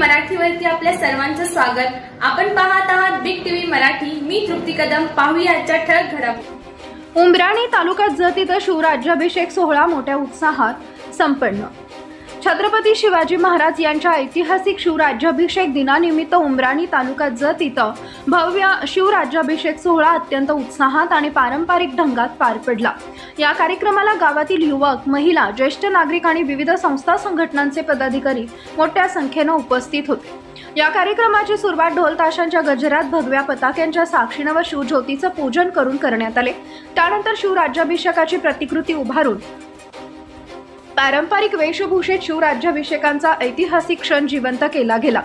मराठीवरती आपल्या सर्वांचं स्वागत. आपण पाहत आहात बिग टीव्ही मराठी. मी तृप्ती कदम. पाहूया आजच्या ठळक घडामोडी. उंबराणी तालुका जत इथं शिवराज्याभिषेक सोहळा मोठ्या उत्साहात संपन्न. छत्रपती शिवाजी महाराज यांच्या ऐतिहासिक शिवराज्याभिषेक दिनानिमित्त उमराणी तालुक्यात जत इथं भव्य शिवराज्याभिषेक सोहळा अत्यंत उत्साहात आणि पारंपरिक ढंगात पार पडला. या कार्यक्रमाला गावातील युवक महिला ज्येष्ठ नागरिक आणि विविध संस्था संघटनांचे पदाधिकारी मोठ्या संख्येनं उपस्थित होते. या कार्यक्रमाची सुरुवात ढोल ताशांच्या गजरात भगव्या पताक्यांच्या साक्षीनं व शिवज्योतीचं पूजन करून करण्यात आले. त्यानंतर शिवराज्याभिषेकाची प्रतिकृती उभारून पारंपरिक वेशभूषेत शिवराज्याभिषेकांचा ऐतिहासिक क्षण जिवंत केला गेला.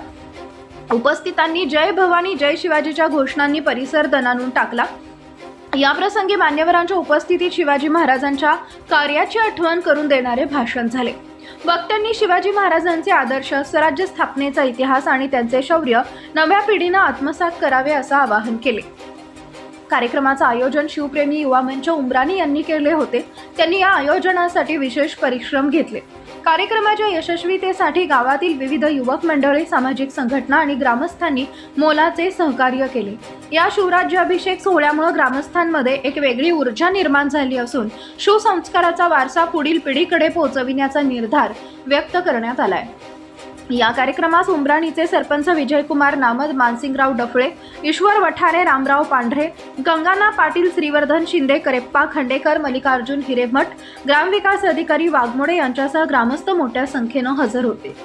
उपस्थितांनी जय भवानी जय शिवाजीच्या घोषणांनी परिसर दणानून टाकला. याप्रसंगी मान्यवरांच्या उपस्थितीत शिवाजी महाराजांच्या कार्याची आठवण करून देणारे भाषण झाले. वक्त्यांनी शिवाजी महाराजांचे आदर्श स्वराज्य स्थापनेचा इतिहास आणि त्यांचे शौर्य नव्या पिढीनं आत्मसात करावे असं आवाहन केले. कार्यक्रमाचं आयोजन शिवप्रेमी युवा मंच उमराणी यांनी केले होते. त्यांनी या आयोजनासाठी विशेष परिश्रम घेतले. कार्यक्रमाच्या यशस्वीतेसाठी गावातील विविध युवक मंडळी सामाजिक संघटना आणि ग्रामस्थांनी मोलाचे सहकार्य केले. या शिवराज्याभिषेक सोहळ्यामुळे ग्रामस्थांमध्ये एक वेगळी ऊर्जा निर्माण झाली असून शिवसंस्काराचा वारसा पुढील पिढीकडे पोहोचविण्याचा निर्धार व्यक्त करण्यात आलाय. या कार्यक्रमास उमराणीचे सरपंच विजयकुमार नामद मानसिंगराव डफळे ईश्वर वठारे रामराव पांढरे गंगाना पाटील श्रीवर्धन शिंदे करेप्पा खंडेकर मल्लिकार्जुन हिरेमठ ग्रामविकास अधिकारी वाघमोडे यांच्यासह ग्रामस्थ मोठ्या संख्येनं हजर होते.